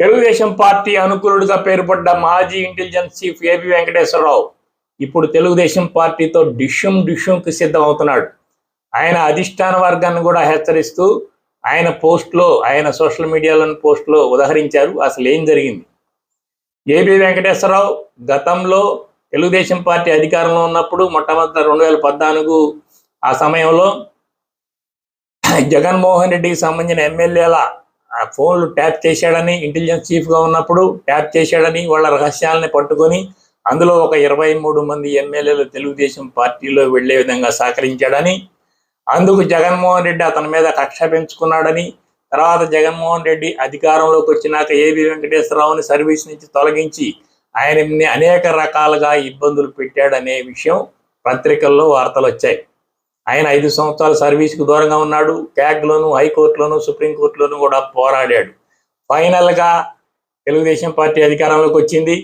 Telugu Desam party అనుకూలుడిగా పేరుపడ్డ మాజీ intelligence chief AB Venkateswararao ఇప్పుడు తెలుగుదేశం పార్టీతో డిష్యం డిష్యూంకి సిద్ధం అవుతున్నాడు ఆయన అధిష్టాన వర్గాన్ని కూడా హెచ్చరిస్తూ ఆయన పోస్ట్లో ఆయన సోషల్ మీడియాలోని పోస్ట్లో ఉదహరించారు. అసలు ఏం జరిగింది? ఏబి వెంకటేశ్వరరావు గతంలో తెలుగుదేశం పార్టీ అధికారంలో ఉన్నప్పుడు మొట్టమొదటి రెండు వేల పద్నాలుగు ఆ సమయంలో జగన్మోహన్ రెడ్డికి సంబంధించిన ఎమ్మెల్యేల ఆ ఫోన్లు ట్యాప్ చేశాడని ఇంటెలిజెన్స్ చీఫ్గా ఉన్నప్పుడు ట్యాప్ చేశాడని వాళ్ళ రహస్యాలని పట్టుకొని అందులో ఒక ఇరవై మూడు మంది ఎమ్మెల్యేలు తెలుగుదేశం పార్టీలో వెళ్ళే విధంగా సహకరించాడని అందుకు జగన్మోహన్ రెడ్డి అతని మీద కక్ష పెంచుకున్నాడని తర్వాత జగన్మోహన్ రెడ్డి అధికారంలోకి వచ్చినాక ఏబి వెంకటేశ్వరరావుని సర్వీస్ నుంచి తొలగించి ఆయనని అనేక రకాలుగా ఇబ్బందులు పెట్టాడనే విషయం పత్రికల్లో వార్తలు వచ్చాయి. ఆయన ఐదు సంవత్సరాల సర్వీస్కు దూరంగా ఉన్నాడు. ట్యాగ్లోను హైకోర్టులోను సుప్రీంకోర్టులోను కూడా పోరాడాడు. ఫైనల్గా తెలుగుదేశం పార్టీ అధికారంలోకి వచ్చింది.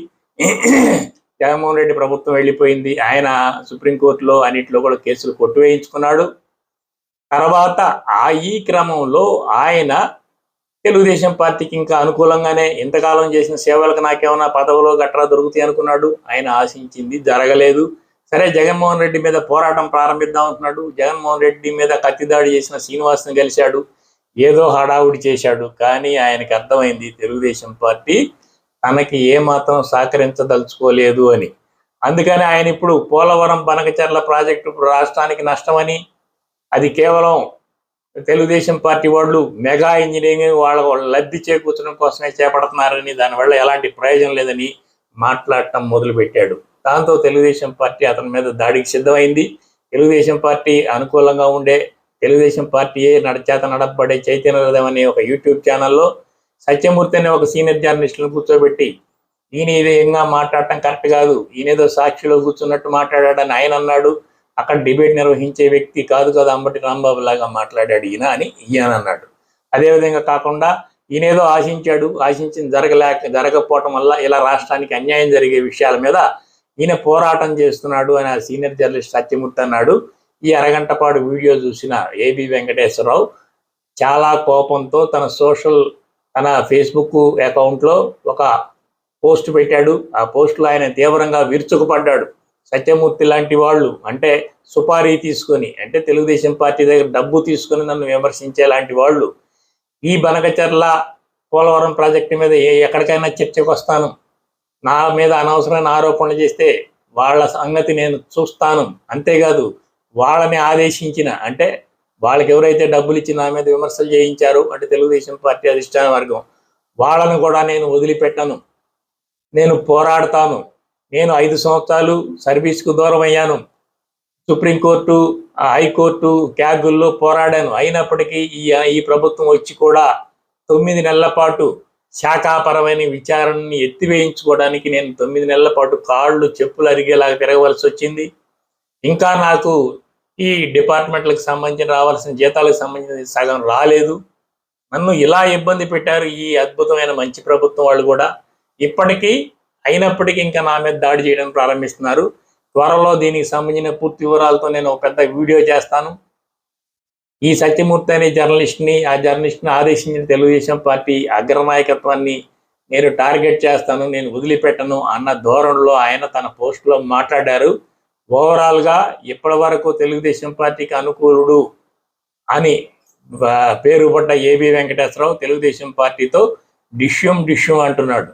జగన్మోహన్ రెడ్డి ప్రభుత్వం వెళ్ళిపోయింది. ఆయన సుప్రీంకోర్టులో అన్నింటిలో కూడా కేసులు కొట్టువేయించుకున్నాడు తర్వాత ఆ ఈ క్రమంలో ఆయన తెలుగుదేశం పార్టీకి ఇంకా అనుకూలంగానే ఇంతకాలం చేసిన సేవలకు నాకేమైనా పదవులో గట్రా దొరుకుతాయి అనుకున్నాడు. ఆయన ఆశించింది జరగలేదు. సరే జగన్మోహన్ రెడ్డి మీద పోరాటం ప్రారంభిద్దాం అంటున్నాడు. జగన్మోహన్ రెడ్డి మీద కత్తిదాడి చేసిన శ్రీనివాస్ని కలిశాడు. ఏదో హడావుడి చేశాడు. కానీ ఆయనకి అర్థమైంది తెలుగుదేశం పార్టీ తనకి ఏమాత్రం సహకరించదలుచుకోలేదు అని. అందుకని ఆయన ఇప్పుడు పోలవరం బనకచర్ల ప్రాజెక్టు రాష్ట్రానికి నష్టమని అది కేవలం తెలుగుదేశం పార్టీ వాళ్ళు మెగా ఇంజనీరింగ్ వాళ్ళ లబ్ధి చేకూర్చడం కోసమే చేపడుతున్నారని దానివల్ల ఎలాంటి ప్రయోజనం లేదని మాట్లాడటం మొదలుపెట్టాడు. దాంతో తెలుగుదేశం పార్టీ అతని మీద దాడికి సిద్ధమైంది. తెలుగుదేశం పార్టీ అనుకూలంగా ఉండే తెలుగుదేశం పార్టీయే నడచేత నడపబడే చైతన్య రథం అనే ఒక యూట్యూబ్ ఛానల్లో సత్యమూర్తి అనే ఒక సీనియర్ జర్నలిస్టులను కూర్చోబెట్టి ఈయన ఈ విధంగా మాట్లాడటం కరెక్ట్ కాదు. ఈయనేదో సాక్షిలో కూర్చున్నట్టు మాట్లాడాడని ఆయన అన్నాడు. అక్కడ డిబేట్ నిర్వహించే వ్యక్తి కాదు కదా అంబటి రాంబాబు లాగా మాట్లాడాడు ఈయన అని ఈయన అన్నాడు. అదేవిధంగా కాకుండా ఈయనేదో ఆశించాడు. ఆశించింది జరగలేక జరగకపోవటం వల్ల ఇలా రాష్ట్రానికి అన్యాయం జరిగే విషయాల మీద ఈయన పోరాటం చేస్తున్నాడు అని ఆ సీనియర్ జర్నలిస్ట్ సత్యమూర్తి అన్నాడు. ఈ అరగంట పాటు వీడియో చూసిన ఏబి వెంకటేశ్వరరావు చాలా కోపంతో తన సోషల్ తన ఫేస్బుక్ అకౌంట్లో ఒక పోస్ట్ పెట్టాడు. ఆ పోస్ట్లో ఆయన తీవ్రంగా విరుచుకుపడ్డాడు. సత్యమూర్తి లాంటి వాళ్ళు అంటే సుపారీ తీసుకొని అంటే తెలుగుదేశం పార్టీ దగ్గర డబ్బు తీసుకొని నన్ను విమర్శించే లాంటి వాళ్ళు ఈ బనకచర్ల పోలవరం ప్రాజెక్టు మీద ఎక్కడికైనా చర్చకు వస్తాను. నా మీద అనవసరమైన ఆరోపణలు చేస్తే వాళ్ళ సంగతి నేను చూస్తాను. అంతేకాదు వాళ్ళని ఆదేశించిన అంటే వాళ్ళకి ఎవరైతే డబ్బులు ఇచ్చి నా మీద విమర్శలు చేయించారో అంటే తెలుగుదేశం పార్టీ అధిష్టాన వర్గం వాళ్ళను కూడా నేను వదిలిపెట్టను. నేను పోరాడతాను. నేను ఐదు సంవత్సరాలు సర్వీస్కు దూరం అయ్యాను సుప్రీంకోర్టు ఆ హైకోర్టు క్యాగుల్లో పోరాడాను. అయినప్పటికీ ఈ ఈ ప్రభుత్వం వచ్చి కూడా తొమ్మిది నెలల పాటు శాఖాపరమైన విచారణని ఎత్తివేయించుకోవడానికి నేను తొమ్మిది నెలల పాటు కాళ్ళు చెప్పులు అరిగేలాగా తిరగవలసి వచ్చింది. ఇంకా నాకు ఈ డిపార్ట్మెంట్లకు సంబంధించిన రావాల్సిన జీతాలకు సంబంధించిన సగం రాలేదు. నన్ను ఇలా ఇబ్బంది పెట్టారు ఈ అద్భుతమైన మంచి ప్రభుత్వం వాళ్ళు కూడా. ఇప్పటికీ అయినప్పటికీ ఇంకా నా మీద దాడి చేయడం ప్రారంభిస్తున్నారు. త్వరలో దీనికి సంబంధించిన పూర్తి వివరాలతో నేను ఒక పెద్ద వీడియో చేస్తాను. ఈ సత్యమూర్తి అనే జర్నలిస్ట్ని ఆ జర్నలిస్ట్ని ఆదేశించిన తెలుగుదేశం పార్టీ అగ్రనాయకత్వాన్ని నేను టార్గెట్ చేస్తాను నేను వదిలిపెట్టను అన్న ధోరణిలో ఆయన తన పోస్టులో మాట్లాడారు. ఓవరాల్గా ఇప్పటి వరకు తెలుగుదేశం పార్టీకి అనుకూలుడు అని పేరుపడ్డ ఏబి వెంకటేశ్వరరావు తెలుగుదేశం పార్టీతో డిష్యం డిష్యం అంటున్నాడు.